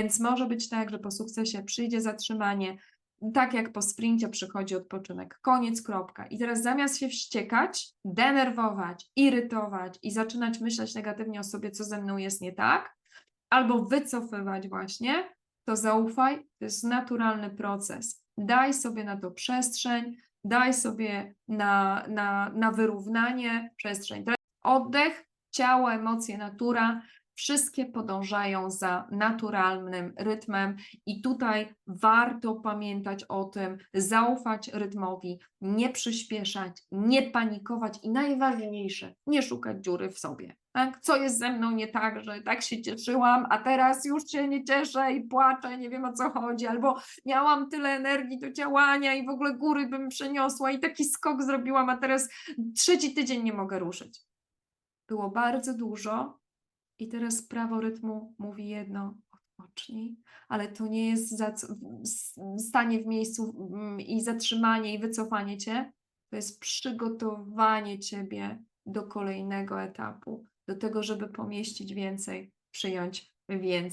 Więc może być tak, że po sukcesie przyjdzie zatrzymanie, tak jak po sprincie przychodzi odpoczynek. Koniec, kropka. I teraz zamiast się wściekać, denerwować, irytować i zaczynać myśleć negatywnie o sobie, co ze mną jest nie tak, albo wycofywać właśnie, to zaufaj, to jest naturalny proces. Daj sobie na to przestrzeń, daj sobie na, na, na wyrównanie przestrzeń. Oddech, ciało, emocje, natura, wszystkie podążają za naturalnym rytmem i tutaj warto pamiętać o tym, zaufać rytmowi, nie przyspieszać, nie panikować i najważniejsze, nie szukać dziury w sobie. Tak? Co jest ze mną nie tak, że tak się cieszyłam, a teraz już się nie cieszę i płaczę, nie wiem o co chodzi, albo miałam tyle energii do działania i w ogóle góry bym przeniosła i taki skok zrobiłam, a teraz trzeci tydzień nie mogę ruszyć. Było bardzo dużo, i teraz prawo rytmu mówi jedno, odpocznij, ale to nie jest stanie w miejscu mm, i zatrzymanie i wycofanie cię. To jest przygotowanie ciebie do kolejnego etapu, do tego, żeby pomieścić więcej, przyjąć więcej.